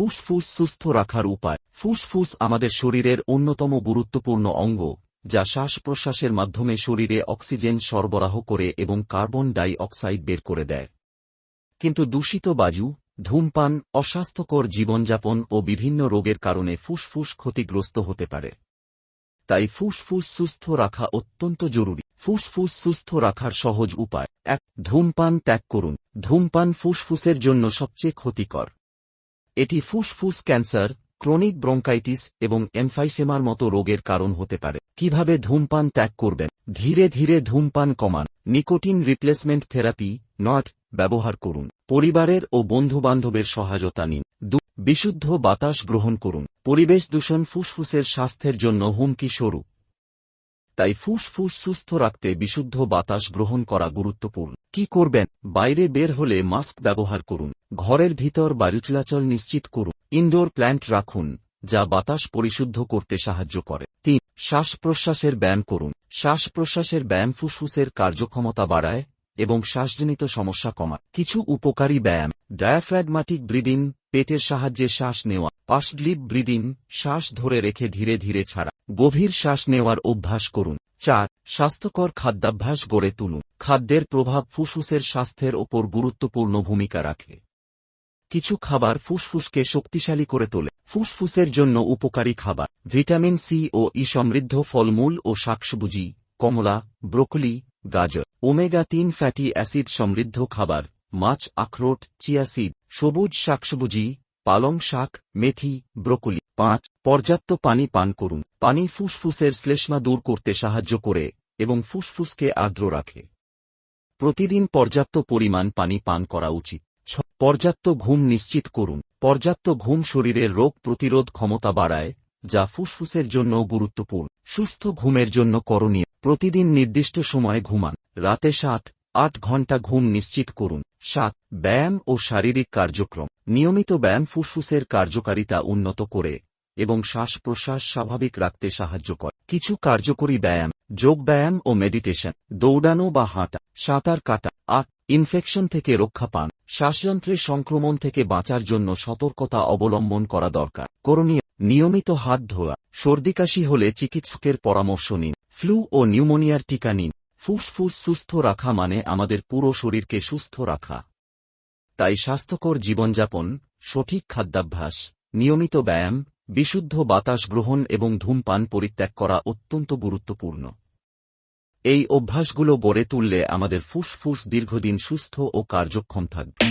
ফুসফুস সুস্থ রাখার উপায়। ফুসফুস আমাদের শরীরের অন্যতম গুরুত্বপূর্ণ অঙ্গ, যা শ্বাস প্রশ্বাসের মাধ্যমে শরীরে অক্সিজেন সরবরাহ করে এবং কার্বন ডাই অক্সাইড বের করে দেয়। কিন্তু দূষিত বাজু ধূমপান, অস্বাস্থ্যকর জীবনযাপন ও বিভিন্ন রোগের কারণে ফুসফুস ক্ষতিগ্রস্ত হতে পারে। তাই ফুসফুস সুস্থ রাখা অত্যন্ত জরুরি। ফুসফুস সুস্থ রাখার সহজ উপায়। এক, ধূমপান ত্যাগ করুন। ধূমপান ফুসফুসের জন্য সবচেয়ে ক্ষতিকর। এটি ফুসফুস ক্যান্সার, ক্রনিক ব্রঙ্কাইটিস এবং এমফাইসেমার মতো রোগের কারণ হতে পারে। কীভাবে ধূমপান ত্যাগ করবেন? ধীরে ধীরে ধূমপান কমান। নিকোটিন রিপ্লেসমেন্ট থেরাপি, নট, ব্যবহার করুন। পরিবারের ও বন্ধুবান্ধবের সহায়তা নিন। বিশুদ্ধ বাতাস গ্রহণ করুন। পরিবেশ দূষণ ফুসফুসের স্বাস্থ্যের জন্য হুমকি স্বরূপ। তাই ফুসফুস সুস্থ রাখতে বিশুদ্ধ বাতাস গ্রহণ করা গুরুত্বপূর্ণ। কি করবেন? বাইরে বের হলে মাস্ক ব্যবহার করুন। ঘরের ভিতর বায়ু চলাচল নিশ্চিত করুন। ইনডোর প্ল্যান্ট রাখুন, যা বাতাস পরিশুদ্ধ করতে সাহায্য করে। তিন শ্বাস প্রশ্বাসের ব্যায়াম করুন। শ্বাস প্রশ্বাসের ব্যায়াম ফুসফুসের কার্যক্ষমতা বাড়ায় এবং শ্বাসজনিত সমস্যা কমায়। কিছু উপকারী ব্যায়াম। ডায়াফ্র্যাগমাটিক ব্রিদিং, পেটের সাহায্যে শ্বাস নেওয়া। পাশড্লিপ ব্রিদিং, শ্বাস ধরে রেখে ধীরে ধীরে ছাড়া। গভীর শ্বাস নেওয়ার অভ্যাস করুন। চার, স্বাস্থ্যকর খাদ্যাভ্যাস গড়ে তুলুন। খাদ্যের প্রভাব ফুসফুসের স্বাস্থ্যের ওপর গুরুত্বপূর্ণ ভূমিকা রাখে। কিছু খাবার ফুসফুসকে শক্তিশালী করে তোলে। ফুসফুসের জন্য উপকারী খাবার ভিটামিন সি ও ই সমৃদ্ধ ফলমূল ও শাকসবুজি, কমলা, ব্রোকলি, গাজর। ওমেগা তিন ফ্যাটি অ্যাসিড সমৃদ্ধ খাবার, মাছ, আখরোট চিয়াসিড সবুজ শাকসবুজি পালং শাক, মেথি, ব্রোকলি, পাঁচ, পর্যাপ্ত পানি পান করুন। পানি ফুসফুসের শ্লেষ্মা দূর করতে সাহায্য করে এবং ফুসফুসকে আর্দ্র রাখে। প্রতিদিন পর্যাপ্ত পরিমাণ পানি পান করা উচিত। পর্যাপ্ত ঘুম নিশ্চিত করুন। পর্যাপ্ত ঘুম শরীরের রোগ প্রতিরোধ ক্ষমতা বাড়ায়, যা ফুসফুসের জন্য গুরুত্বপূর্ণ। সুস্থ ঘুমের জন্য করণীয়। প্রতিদিন নির্দিষ্ট সময়ে ঘুমান। রাতে সাত, আট ঘণ্টা ঘুম নিশ্চিত করুন। সাত, ব্যায়াম ও শারীরিক কার্যক্রম। নিয়মিত ব্যায়াম ফুসফুসের কার্যকারিতা উন্নত করে এবং শ্বাস প্রশ্বাস স্বাভাবিক রাখতে সাহায্য করে। কিছু কার্যকরী ব্যায়াম, যোগ ব্যায়াম ও মেডিটেশন, দৌড়ানো বা হাঁটা, সাঁতার কাটা। আট, ইনফেকশন থেকে রক্ষা পান। শ্বাসযন্ত্রের সংক্রমণ থেকে বাঁচার জন্য সতর্কতা অবলম্বন করা দরকার। করণীয়, নিয়মিত হাত ধোয়া। সর্দিকাশি হলে চিকিৎসকের পরামর্শ নিন। ফ্লু ও নিউমোনিয়ার টিকা নিন। ফুসফুস সুস্থ রাখা মানে আমাদের পুরো শরীরকে সুস্থ রাখা। তাই স্বাস্থ্যকর জীবনযাপন, সঠিক খাদ্যাভ্যাস, নিয়মিত ব্যায়াম, বিশুদ্ধ বাতাস গ্রহণ এবং ধূমপান পরিত্যাগ করা অত্যন্ত গুরুত্বপূর্ণ। এই অভ্যাসগুলো গড়ে তুললে আমাদের ফুসফুস দীর্ঘদিন সুস্থ ও কার্যক্ষম থাকবে।